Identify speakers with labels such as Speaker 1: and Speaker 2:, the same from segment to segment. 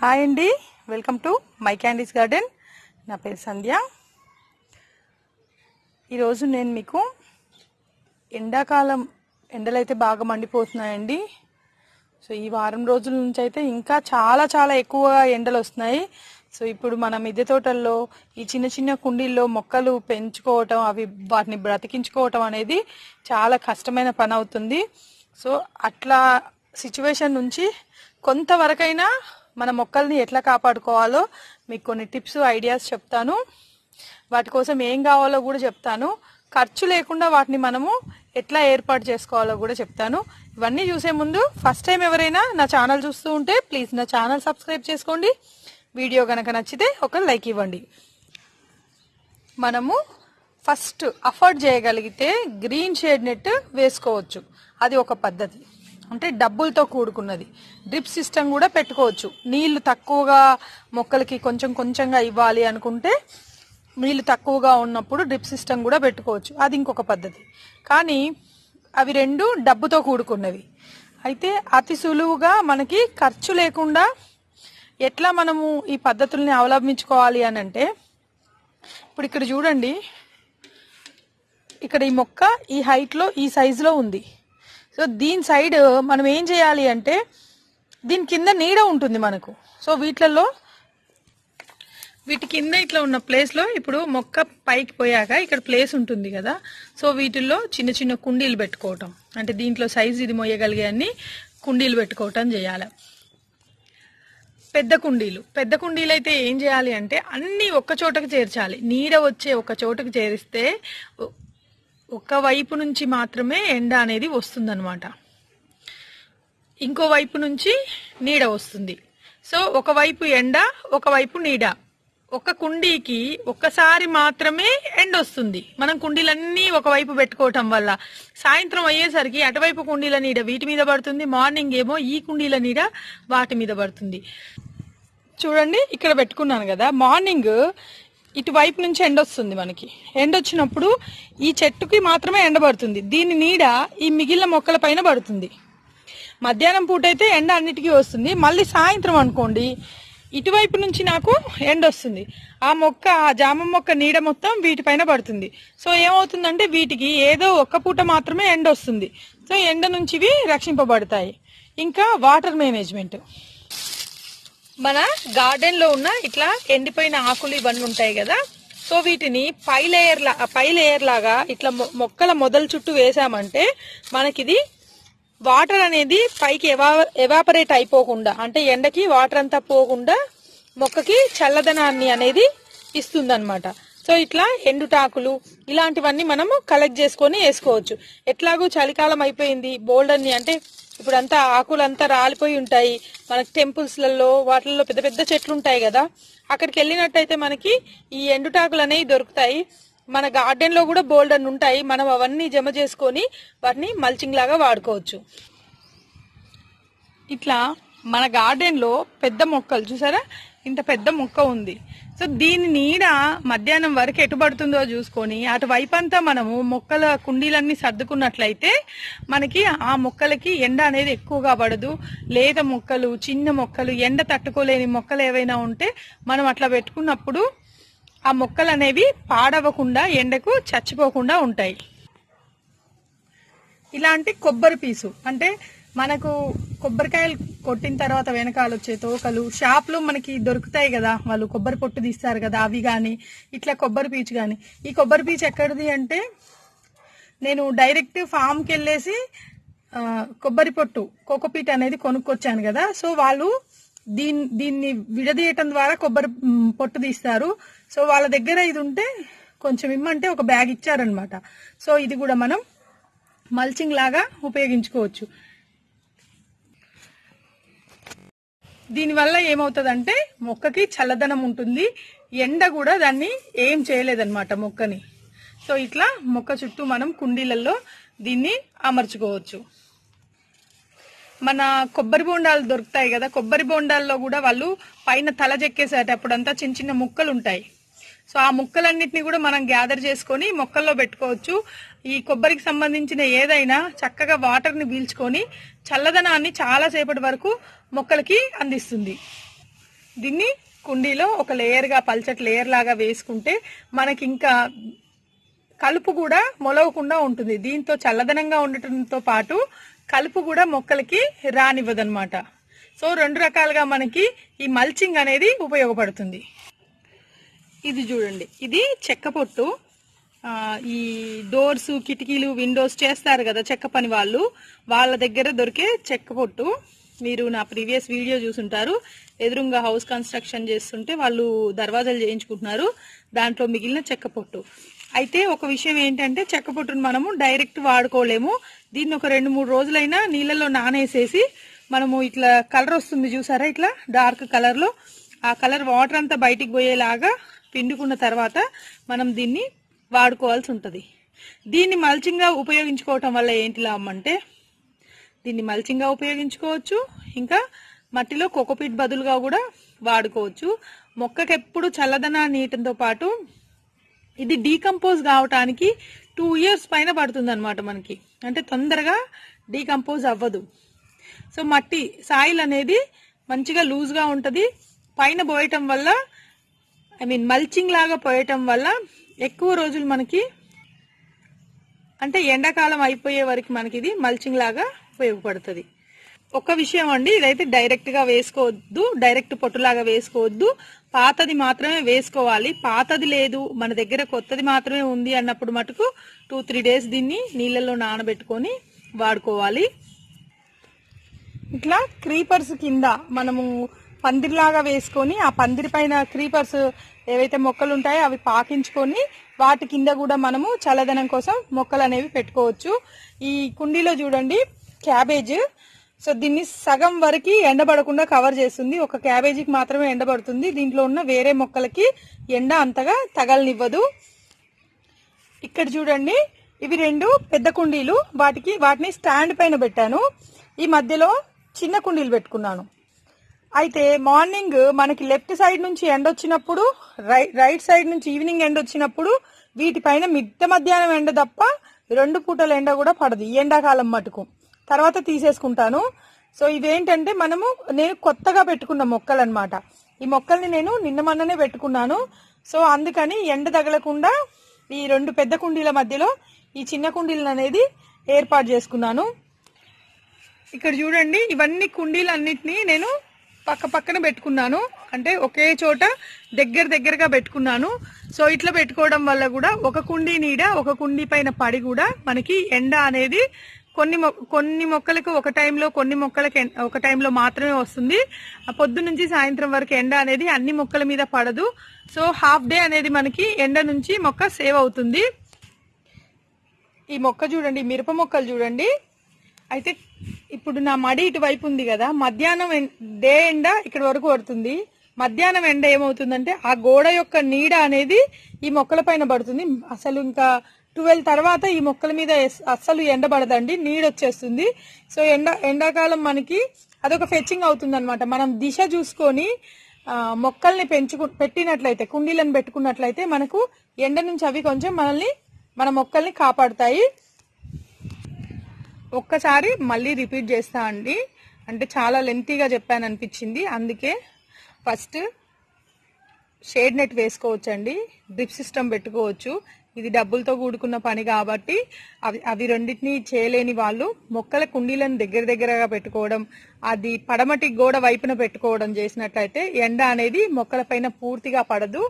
Speaker 1: Hi అండి. Welcome to my candy's garden. నా పేరు సంధ్య. ఈరోజు నేను మీకు ఎండాకాలం ఎండలు అయితే బాగా మండిపోతున్నాయండి. సో ఈ వారం రోజుల నుంచి అయితే ఇంకా చాలా చాలా ఎక్కువగా ఎండలు వస్తున్నాయి. సో ఇప్పుడు మన మిద్దె తోటల్లో ఈ చిన్న చిన్న కుండీల్లో మొక్కలు పెంచుకోవటం అవి వాటిని బ్రతికించుకోవటం అనేది చాలా కష్టమైన పని అవుతుంది. సో అట్లా సిచ్యువేషన్ నుంచి కొంతవరకైనా మన మొక్కల్ని ఎట్లా కాపాడుకోవాలో మీకు కొన్ని టిప్స్ ఐడియాస్ చెప్తాను. వాటి కోసం ఏం కావాలో కూడా చెప్తాను. ఖర్చు లేకుండా వాటిని మనము ఎట్లా ఏర్పాటు చేసుకోవాలో కూడా చెప్తాను. ఇవన్నీ చూసే ముందు ఫస్ట్ టైం ఎవరైనా నా ఛానల్ చూస్తూ ఉంటే ప్లీజ్ నా ఛానల్ సబ్స్క్రైబ్ చేసుకోండి. వీడియో కనుక నచ్చితే ఒక లైక్ ఇవ్వండి. మనము ఫస్ట్ అఫోర్డ్ చేయగలిగితే గ్రీన్ షేడ్ నెట్ వేసుకోవచ్చు. అది ఒక పద్ధతి. అంటే డబ్బులతో కూడుకున్నది. డ్రిప్ సిస్టమ్ కూడా పెట్టుకోవచ్చు. నీళ్ళు తక్కువగా మొక్కలకి కొంచెం కొంచెంగా ఇవ్వాలి అనుకుంటే నీళ్ళు తక్కువగా ఉన్నప్పుడు డ్రిప్ సిస్టమ్ కూడా పెట్టుకోవచ్చు. అది ఇంకొక పద్ధతి. కానీ అవి రెండు డబ్బుతో కూడుకున్నవి. అయితే అతి సులువుగా మనకి ఖర్చు లేకుండా ఎట్లా మనము ఈ పద్ధతుల్ని అవలంబించుకోవాలి అని అంటే ఇప్పుడు ఇక్కడ చూడండి. ఇక్కడ ఈ మొక్క ఈ హైట్లో ఈ సైజులో ఉంది. సో దీని సైడ్ మనం ఏం చేయాలి అంటే దీని కింద నీడ ఉంటుంది మనకు. సో వీటిలలో వీటి కింద ఇట్లా ఉన్న ప్లేస్లో ఇప్పుడు మొక్క పైకి పోయాక ఇక్కడ ప్లేస్ ఉంటుంది కదా. సో వీటిల్లో చిన్న చిన్న కుండీలు పెట్టుకోవటం. అంటే దీంట్లో సైజు ఇది మోయగలిగే అన్ని కుండీలు పెట్టుకోవటం చేయాలి. పెద్ద కుండీలు. పెద్ద కుండీలు అయితే ఏం చేయాలి అంటే అన్నీ ఒక్క చోటకు చేర్చాలి. నీడ వచ్చే ఒక చోటకు చేరిస్తే ఒక వైపు నుంచి మాత్రమే ఎండ అనేది వస్తుందన్నమాట. ఇంకో వైపు నుంచి నీడ వస్తుంది. సో ఒకవైపు ఎండ ఒకవైపు నీడ. ఒక కుండీకి ఒక్కసారి మాత్రమే ఎండ వస్తుంది. మనం కుండీలన్నీ ఒకవైపు పెట్టుకోవటం వల్ల సాయంత్రం అయ్యేసరికి అటువైపు కుండీల నీడ వీటి మీద పడుతుంది. మార్నింగ్ ఏమో ఈ కుండీల నీడ వాటి మీద పడుతుంది. చూడండి ఇక్కడ పెట్టుకున్నాను కదా. మార్నింగ్ ఇటువైపు నుంచి ఎండ వస్తుంది మనకి. ఎండ వచ్చినప్పుడు ఈ చెట్టుకి మాత్రమే ఎండ పడుతుంది. దీని నీడ ఈ మిగిలిన మొక్కల పైన పడుతుంది. మధ్యాహ్నం పూట అయితే ఎండ అన్నిటికీ వస్తుంది. మళ్ళీ సాయంత్రం అనుకోండి ఇటువైపు నుంచి నాకు ఎండ వస్తుంది. ఆ మొక్క ఆ జామ మొక్క నీడ మొత్తం వీటిపైన పడుతుంది. సో ఏమవుతుందంటే వీటికి ఏదో ఒక్క పూట మాత్రమే ఎండ వస్తుంది. సో ఎండ నుంచి ఇవి రక్షింపబడతాయి. ఇంకా వాటర్ మేనేజ్మెంట్. మన గార్డెన్లో ఉన్న ఇట్లా ఎండిపోయిన ఆకులు ఇవన్నీ ఉంటాయి కదా. సో వీటిని పై లేయర్ లా పై లేయర్ లాగా ఇట్లా మొక్కల మొదల చుట్టూ వేసామంటే మనకిది వాటర్ అనేది పైకి ఎవా ఎవాపరేట్ అయిపోకుండా అంటే ఎండకి వాటర్ అంతా పోకుండా మొక్కకి చల్లదనాన్ని అనేది ఇస్తుందన్నమాట. సో ఇట్లా ఎండుటాకులు ఇలాంటివన్నీ మనము కలెక్ట్ చేసుకొని వేసుకోవచ్చు. ఎట్లాగూ చలికాలం అయిపోయింది బోల్డ్ అన్ని అంటే ఇప్పుడంతా ఆకులంతా రాలిపోయి ఉంటాయి. మనకి టెంపుల్స్లలో వాటిల్లో పెద్ద పెద్ద చెట్లు ఉంటాయి కదా. అక్కడికి వెళ్ళినట్టయితే మనకి ఈ ఎండుటాకులు అనేవి దొరుకుతాయి. మన గార్డెన్లో కూడా బోల్డ్ అని ఉంటాయి. మనం అవన్నీ జమ చేసుకొని వాటిని మల్చింగ్ లాగా వాడుకోవచ్చు. ఇట్లా మన గార్డెన్లో పెద్ద మొక్కలు చూసారా? ఇంత పెద్ద మొక్క ఉంది. సో దీని నీడ మధ్యాహ్నం వరకు ఎటు పడుతుందో చూసుకొని అటువైపంతా మనము మొక్కల కుండీలన్నీ సర్దుకున్నట్లయితే మనకి ఆ మొక్కలకి ఎండ అనేది ఎక్కువగా పడదు. లేత మొక్కలు చిన్న మొక్కలు ఎండ తట్టుకోలేని మొక్కలు ఏవైనా ఉంటే మనం అట్లా పెట్టుకున్నప్పుడు ఆ మొక్కలు అనేవి పాడవకుండా ఎండకు చచ్చిపోకుండా ఉంటాయి. ఇలాంటి కొబ్బరి పీసు అంటే మనకు కొబ్బరికాయలు కొట్టిన తర్వాత వెనకాల వచ్చే తోకలు షాప్లో మనకి దొరుకుతాయి కదా వాళ్ళు కొబ్బరి పొట్టు తీస్తారు కదా అవి కానీ ఇట్లా కొబ్బరి పీచు కానీ ఈ కొబ్బరి పీచు ఎక్కడిది అంటే నేను డైరెక్ట్ ఫామ్కి వెళ్ళేసి కొబ్బరి పొట్టు కోకోపీట్ అనేది కొనుక్కొచ్చాను కదా. సో వాళ్ళు దీన్ని దీన్ని విడదీయటం ద్వారా కొబ్బరి పొట్టు తీస్తారు. సో వాళ్ళ దగ్గర ఇది ఉంటే కొంచెం ఇమ్మంటే ఒక బ్యాగ్ ఇచ్చారనమాట. సో ఇది కూడా మనం మల్చింగ్ లాగా ఉపయోగించుకోవచ్చు. దీనివల్ల ఏమవుతుందంటే మొక్కకి చల్లదనం ఉంటుంది. ఎండ కూడా దాన్ని ఏం చేయలేదన్నమాట మొక్కని. సో ఇట్లా మొక్క చుట్టూ మనం కుండీలలో దీన్ని అమర్చుకోవచ్చు. మన కొబ్బరి బోండాలు దొరుకుతాయి కదా కొబ్బరి బోండాల్లో కూడా వాళ్ళు పైన తల చెక్కేసేటప్పుడంతా చిన్న చిన్న ముక్కలు ఉంటాయి సో ఆ ముక్కలన్నిటిని కూడా మనం గ్యాదర్ చేసుకొని మొక్కల్లో పెట్టుకోవచ్చు. ఈ కొబ్బరికి సంబంధించిన ఏదైనా చక్కగా వాటర్ని పీల్చుకొని చల్లదనాన్ని చాలా సేపటి వరకు మొక్కలకి అందిస్తుంది. దీన్ని కుండీలో ఒక లేయర్గా పల్చటి లేయర్ లాగా వేసుకుంటే మనకి ఇంకా కలుపు కూడా మొలవకుండా ఉంటుంది. దీంతో చల్లదనంగా ఉండటంతో పాటు కలుపు కూడా మొక్కలకి రానివ్వదనమాట సో రెండు రకాలుగా మనకి ఈ మల్చింగ్ అనేది ఉపయోగపడుతుంది. ఇది చూడండి. ఇది చెక్క పొట్టు. ఈ డోర్స్ కిటికీలు విండోస్ చేస్తారు కదా చెక్క పని వాళ్ళు. వాళ్ళ దగ్గర దొరికే చెక్క పొట్టు. మీరు నా ప్రీవియస్ వీడియో చూసుంటారు. ఎదురుగా హౌస్ కన్స్ట్రక్షన్ చేస్తుంటే వాళ్ళు దర్వాజాలు చేయించుకుంటున్నారు. దాంట్లో మిగిలిన చెక్క పొట్టు. అయితే ఒక విషయం ఏంటంటే చెక్క పొట్టును మనము డైరెక్ట్ వాడుకోలేము. దీన్ని ఒక రెండు మూడు రోజులైనా నీళ్ళలో నానేసేసి మనము ఇట్లా కలర్ వస్తుంది చూసారా ఇట్లా? డార్క్ కలర్లో ఆ కలర్ వాటర్ అంతా బయటికి పోయేలాగా పిండుకున్న తర్వాత మనం దీన్ని వాడుకోవాల్సి ఉంటుంది. దీన్ని మల్చింగ్గా ఉపయోగించుకోవటం వల్ల ఏంటి లాభం అంటే దీన్ని మల్చింగ్గా ఉపయోగించుకోవచ్చు. ఇంకా మట్టిలో కోకోపీట్ బదులుగా కూడా వాడుకోవచ్చు. మొక్కకి ఎప్పుడు చల్లదన నీటంతో పాటు ఇది డీకంపోజ్ కావటానికి టూ ఇయర్స్ పైన పడుతుంది అనమాట మనకి. అంటే తొందరగా డీకంపోజ్ అవ్వదు. సో మట్టి సాయిల్ అనేది మంచిగా లూజ్గా ఉంటుంది. పైన పోయటం వల్ల ఐ మీన్ మల్చింగ్ లాగా పోయటం వల్ల ఎక్కువ రోజులు మనకి అంటే ఎండాకాలం అయిపోయే వరకు మనకి ఇది మల్చింగ్ లాగా ఉపయోగపడుతుంది. ఒక విషయం అండి ఇదైతే డైరెక్ట్గా వేసుకోవద్దు డైరెక్ట్ పొట్టులాగా వేసుకోవద్దు. పాతది మాత్రమే వేసుకోవాలి. పాతది లేదు మన దగ్గర కొత్తది మాత్రమే ఉంది అన్నప్పుడు మటుకు టూ త్రీ డేస్ దీన్ని నీళ్ళల్లో నానబెట్టుకొని వాడుకోవాలి. ఇట్లా క్రీపర్స్ కింద మనము పందిరిలాగా వేసుకొని ఆ పందిరి పైన క్రీపర్స్ ఏవైతే మొక్కలు ఉంటాయో అవి పాకించుకొని వాటి కింద కూడా మనము చల్లదనం కోసం మొక్కలు అనేవి పెట్టుకోవచ్చు. ఈ కుండీలో చూడండి క్యాబేజ్. సో దీన్ని సగం వరకు ఎండబడకుండా కవర్ చేస్తుంది. ఒక క్యాబేజీకి మాత్రమే ఎండబడుతుంది. దీంట్లో ఉన్న వేరే మొక్కలకి ఎండ అంతగా తగలనివ్వదు. ఇక్కడ చూడండి ఇవి రెండు పెద్ద కుండీలు. వాటికి వాటిని స్టాండ్ పైన పెట్టాను. ఈ మధ్యలో చిన్న కుండీలు పెట్టుకున్నాను. అయితే మార్నింగ్ మనకి లెఫ్ట్ సైడ్ నుంచి ఎండ వచ్చినప్పుడు రైట్ రైట్ సైడ్ నుంచి ఈవినింగ్ ఎండ వచ్చినప్పుడు వీటిపైన మిట్ట మధ్యాహ్నం ఎండ తప్ప రెండు పూటల ఎండ కూడా పడదు. ఈ ఎండాకాలం మటుకు. తర్వాత తీసేసుకుంటాను. సో ఇవేంటంటే మనము నేను కొత్తగా పెట్టుకున్న మొక్కలు అనమాట ఈ మొక్కల్ని నేను నిన్న మొన్ననే పెట్టుకున్నాను. సో అందుకని ఎండ తగలకుండా ఈ రెండు పెద్ద కుండీల మధ్యలో ఈ చిన్న కుండీలను అనేది ఏర్పాటు చేసుకున్నాను. ఇక్కడ చూడండి ఇవన్నీ కుండీలు అన్నిటినీ నేను పక్క పక్కన పెట్టుకున్నాను. అంటే ఒకే చోట దగ్గర దగ్గరగా పెట్టుకున్నాను. సో ఇట్లా పెట్టుకోవడం వల్ల కూడా ఒక కుండీ నీడ ఒక కుండీ పైన పడి కూడా మనకి ఎండ అనేది కొన్ని కొన్ని మొక్కలకు ఒక టైంలో కొన్ని మొక్కలకు ఒక టైంలో మాత్రమే వస్తుంది. ఆ పొద్దు నుంచి సాయంత్రం వరకు ఎండ అనేది అన్ని మొక్కల మీద పడదు. సో హాఫ్ డే అనేది మనకి ఎండ నుంచి మొక్క సేవ్ అవుతుంది. ఈ మొక్క చూడండి మిరప మొక్కలు చూడండి. అయితే ఇప్పుడు నా మడి ఇటువైపు ఉంది కదా మధ్యాహ్నం ఎన్- డే ఎండ ఇక్కడ వరకు పడుతుంది. మధ్యాహ్నం ఎండ ఏమవుతుందంటే ఆ గోడ యొక్క నీడ అనేది ఈ మొక్కల పైన పడుతుంది. అసలు ఇంకా ట్వెల్వ్ తర్వాత ఈ మొక్కల మీద ఎస్- అస్సలు ఎండబడదండి నీడొచ్చేస్తుంది. వచ్చేస్తుంది సో ఎండ ఎండాకాలం మనకి అదొక ఫెచ్చింగ్ అవుతుంది అనమాట మనం దిశ చూసుకొని మొక్కల్ని పెంచుకు పెట్టినట్లయితే కుండీలను పెట్టుకున్నట్లయితే మనకు ఎండ నుంచి అవి కొంచెం మనల్ని మన మొక్కల్ని కాపాడుతాయి. ఒక్కసారి మళ్ళీ రిపీట్ చేస్తా అండి. అంటే చాలా లెంతీగా చెప్పాను అనిపించింది అందుకే ఫస్ట్ షేడ్ నెట్ వేసుకోవచ్చు అండి డ్రిప్ సిస్టమ్ పెట్టుకోవచ్చు. ఇది డబ్బులతో కూడుకున్న పని కాబట్టి అవి అవి రెండింటిని చేయలేని వాళ్ళు మొక్కల కుండీలను దగ్గర దగ్గరగా పెట్టుకోవడం అది పడమటి గోడ వైపున పెట్టుకోవడం చేసినట్లయితే ఎండ అనేది మొక్కల పైన పూర్తిగా పడదు.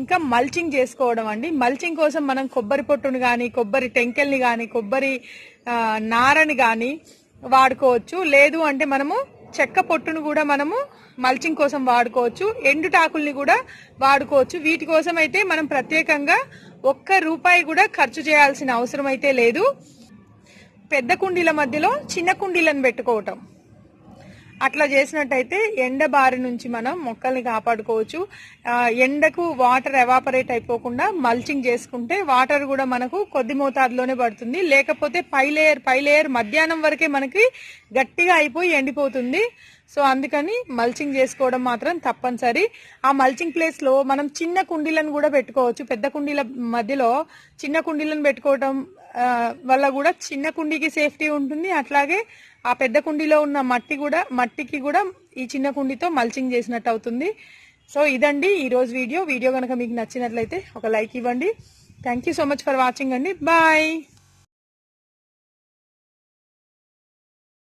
Speaker 1: ఇంకా మల్చింగ్ చేసుకోవడం అండి. మల్చింగ్ కోసం మనం కొబ్బరి పొట్టును కానీ కొబ్బరి టెంకెల్ని కానీ కొబ్బరి నారని కానీ వాడుకోవచ్చు. లేదు అంటే మనము చెక్క పొట్టును కూడా మనము మల్చింగ్ కోసం వాడుకోవచ్చు ఎండుటాకుల్ని కూడా వాడుకోవచ్చు. వీటి కోసం అయితే మనం ప్రత్యేకంగా ఒక్క రూపాయి కూడా ఖర్చు చేయాల్సిన అవసరం అయితే లేదు. పెద్ద కుండీల మధ్యలో చిన్న కుండీలను పెట్టుకోవటం. అట్లా చేసినట్టయితే ఎండ బారి నుంచి మనం మొక్కల్ని కాపాడుకోవచ్చు. ఎండకు వాటర్ ఎవాపరేట్ అయిపోకుండా మల్చింగ్ చేసుకుంటే వాటర్ కూడా మనకు కొద్ది మోతాదులోనే పడుతుంది. లేకపోతే పై లేయర్ పై లేయర్ మధ్యాహ్నం వరకే మనకి గట్టిగా అయిపోయి ఎండిపోతుంది. సో అందుకని మల్చింగ్ చేసుకోవడం మాత్రం తప్పనిసరి. ఆ మల్చింగ్ ప్లేస్లో మనం చిన్న కుండీలను కూడా పెట్టుకోవచ్చు. పెద్ద కుండీల మధ్యలో చిన్న కుండీలను పెట్టుకోవడం వల్ల కూడా చిన్న కుండీకి సేఫ్టీ ఉంటుంది. అట్లాగే ఆ పెద్ద కుండీలో ఉన్న మట్టి కూడా మట్టికి కూడా ఈ చిన్న కుండీతో మల్చింగ్ చేసినట్టు అవుతుంది. సో ఇదండి ఈ రోజు వీడియో. వీడియో కనుక మీకు నచ్చినట్లయితే ఒక లైక్ ఇవ్వండి. Thank you so much for watching అండి. బాయ్